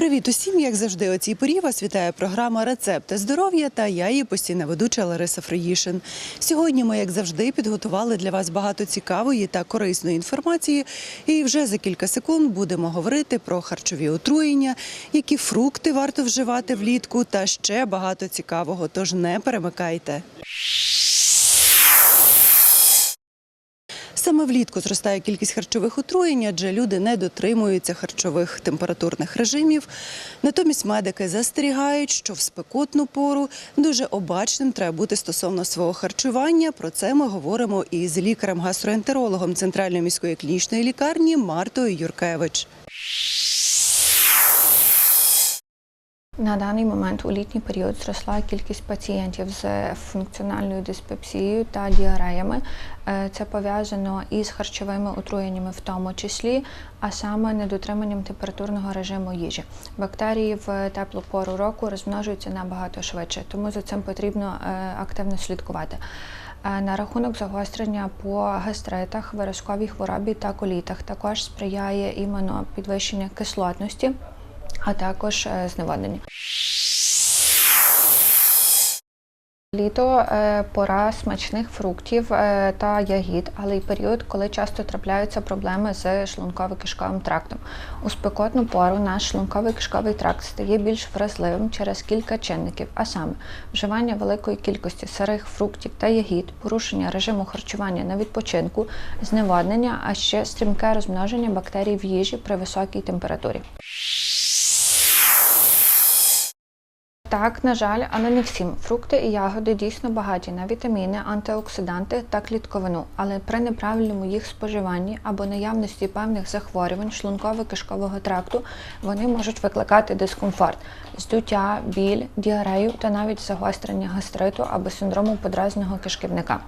Привіт усім, як завжди, о цій порі вас вітає програма Рецепти здоров'я та я її постійна ведуча Лариса Фриїшин. Сьогодні ми, як завжди, підготували для вас багато цікавої та корисної інформації. І вже за кілька секунд будемо говорити про харчові отруєння, які фрукти варто вживати влітку та ще багато цікавого. Тож не перемикайте. Саме влітку зростає кількість харчових отруєнь, адже люди не дотримуються харчових температурних режимів. Натомість медики застерігають, що в спекотну пору дуже обачним треба бути стосовно свого харчування. Про це ми говоримо із лікарем-гастроентерологом Центральної міської клінічної лікарні Мартою Юркевич. На даний момент у літній період зросла кількість пацієнтів з функціональною диспепсією та діареями. Е, Це пов'язано із харчовими отруєннями в тому числі, а саме недотриманням температурного режиму їжі. Бактерії в теплу пору року розмножуються набагато швидше, тому за цим потрібно е, активно слідкувати. Е, На рахунок загострення по гастритах, виразковій хворобі та колітах також сприяє іменно підвищення кислотності а також е, зневоднення. Літо е, пора смачних фруктів е, та ягід, але й період, коли часто трапляються проблеми з шлунково-кишковим трактом. У спекотну пору наш шлунково-кишковий тракт стає більш вразливим через кілька чинників, а саме вживання великої кількості сирих фруктів та ягід, порушення режиму харчування на відпочинку, зневоднення, а ще стрімке розмноження бактерій в їжі при високій температурі. Так, на жаль, але не всім. Фрукти і ягоди дійсно багаті на вітаміни, антиоксиданти та клітковину, але при неправильному їх споживанні або наявності певних захворювань шлунково-кишкового тракту вони можуть викликати дискомфорт, здуття, біль, діарею та навіть загострення гастриту або синдрому подразного кишківника.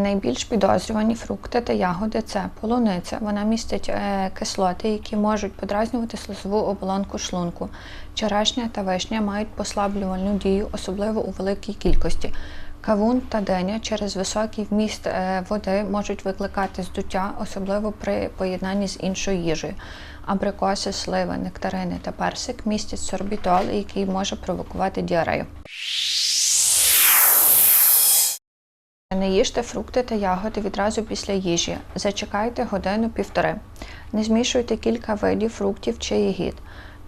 Найбільш підозрювані фрукти та ягоди це полуниця. Вона містить е, кислоти, які можуть подразнювати слизову оболонку шлунку. Черешня та вишня мають послаблювальну дію, особливо у великій кількості. Кавун та диня через високий вміст е, води можуть викликати здуття, особливо при поєднанні з іншою їжею. Абрикоси, сливи, нектарини та персик містять сорбітол, який може провокувати діарею. Не їжте фрукти та ягоди відразу після їжі. Зачекайте годину-півтори. Не змішуйте кілька видів фруктів чи ягід.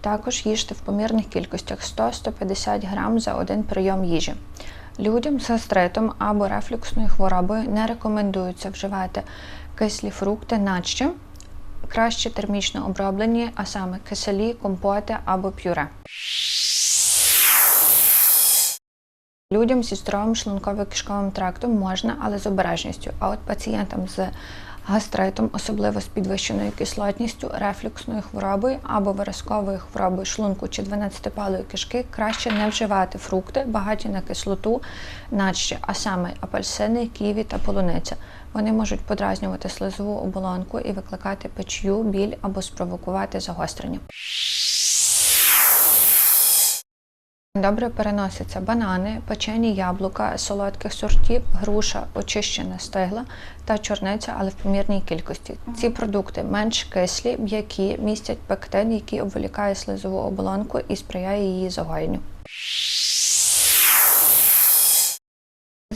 Також їжте в помірних кількостях 100-150 грам за один прийом їжі. Людям з гастритом або рефлюксною хворобою не рекомендується вживати кислі фрукти наче, краще термічно оброблені, а саме киселі, компоти або пюре. Людям зі здоровим шлунково-кишковим трактом можна, але з обережністю. А от пацієнтам з гастритом, особливо з підвищеною кислотністю, рефлюксною хворобою або виразковою хворобою шлунку чи 12-палої кишки, краще не вживати фрукти, багаті на кислоту, наче, а саме апельсини, ківі та полуниця. Вони можуть подразнювати слизову оболонку і викликати печію, біль або спровокувати загострення. Добре переносяться банани, печені яблука, солодких сортів, груша, очищена стегла та чорниця, але в помірній кількості. Ці продукти менш кислі, м'які, містять пектин, який обволікає слизову оболонку і сприяє її загоєнню.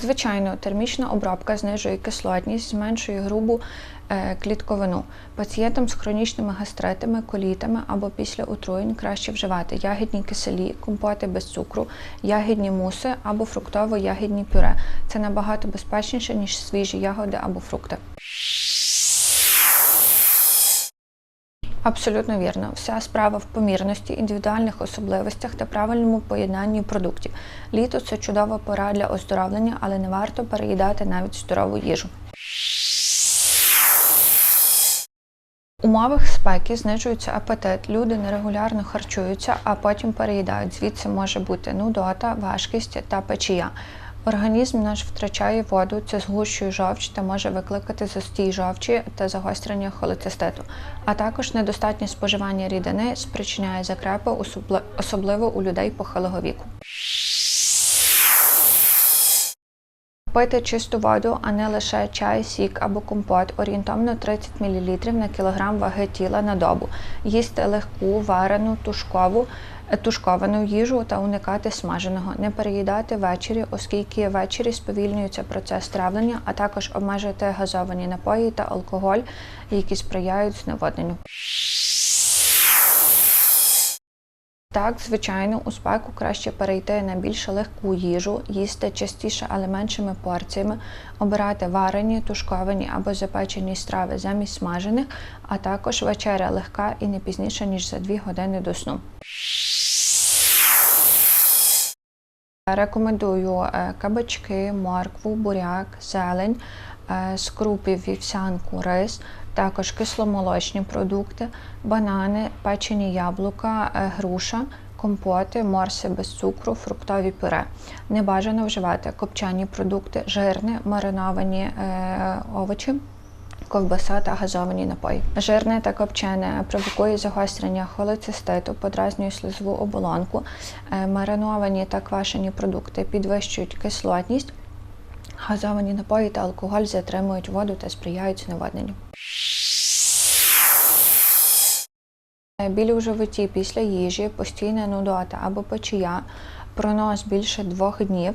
Звичайно, термічна обробка знижує кислотність, зменшує грубу е, клітковину. Пацієнтам з хронічними гастритами, колітами або після отруєнь краще вживати ягідні киселі, компоти без цукру, ягідні муси або фруктово-ягідні пюре. Це набагато безпечніше, ніж свіжі ягоди або фрукти. Абсолютно вірно. Вся справа в помірності, індивідуальних особливостях та правильному поєднанні продуктів. Літо це чудова пора для оздоровлення, але не варто переїдати навіть здорову їжу. Умовах спеки знижується апетит, люди нерегулярно харчуються, а потім переїдають. Звідси може бути нудота, важкість та печія. Організм наш втрачає воду, це згущує жовч та може викликати застій жовчі та загострення холециститу. А також недостатнє споживання рідини спричиняє закрепи, особливо у людей похилого віку. Пити чисту воду, а не лише чай, сік або компот, орієнтовно 30 мл на кілограм ваги тіла на добу. Їсти легку, варену, тушкову, тушковану їжу та уникати смаженого. Не переїдати ввечері, оскільки ввечері сповільнюється процес травлення, а також обмежити газовані напої та алкоголь, які сприяють зневодненню. Так, звичайно, у спеку краще перейти на більш легку їжу, їсти частіше, але меншими порціями, обирати варені, тушковані або запечені страви замість смажених, а також вечеря легка і не пізніше, ніж за 2 години до сну. Рекомендую е, кабачки, моркву, буряк, зелень, е, з крупів вівсянку, рис, також кисломолочні продукти, банани, печені яблука, е, груша, компоти, морси без цукру, фруктові пюре. Не бажано вживати копчені продукти, жирне, мариновані овочі. Ковбаса та газовані напої. Жирне та копчене провокує загострення холециститу, подразнює слизову оболонку. Е, Мариновані та квашені продукти підвищують кислотність. Газовані напої та алкоголь затримують воду та сприяють зневодненню. Е, Біль у животі після їжі, постійна нудота або печія, пронос більше двох днів,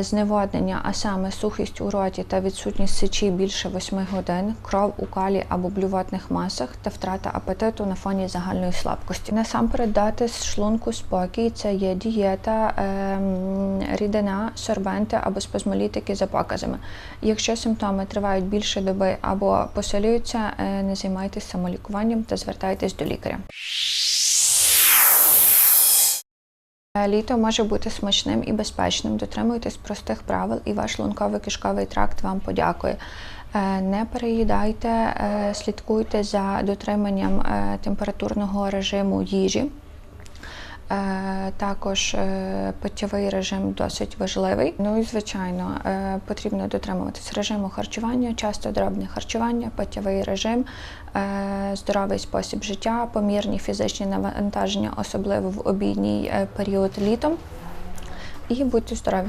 зневоднення, а саме сухість у роті та відсутність сечі більше 8 годин, кров у калі або блювотних масах та втрата апетиту на фоні загальної слабкості. Насамперед дати шлунку спокій це є дієта, ем, рідина, сорбенти або спазмолітики за показами. Якщо симптоми тривають більше доби або посилюються, е, не займайтесь самолікуванням та звертайтесь до лікаря. Е, Літо може бути смачним і безпечним. Дотримуйтесь простих правил, і ваш лунковий кишковий тракт вам подякує. Е, Не переїдайте, е, слідкуйте за дотриманням температурного режиму їжі. Е, Також е, питтєвий режим досить важливий. Ну і звичайно, е, потрібно дотримуватись режиму харчування, часто дробне харчування, питтєвий режим, здоровий спосіб життя, помірні фізичні навантаження, особливо в обідній період літом. І будьте здорові!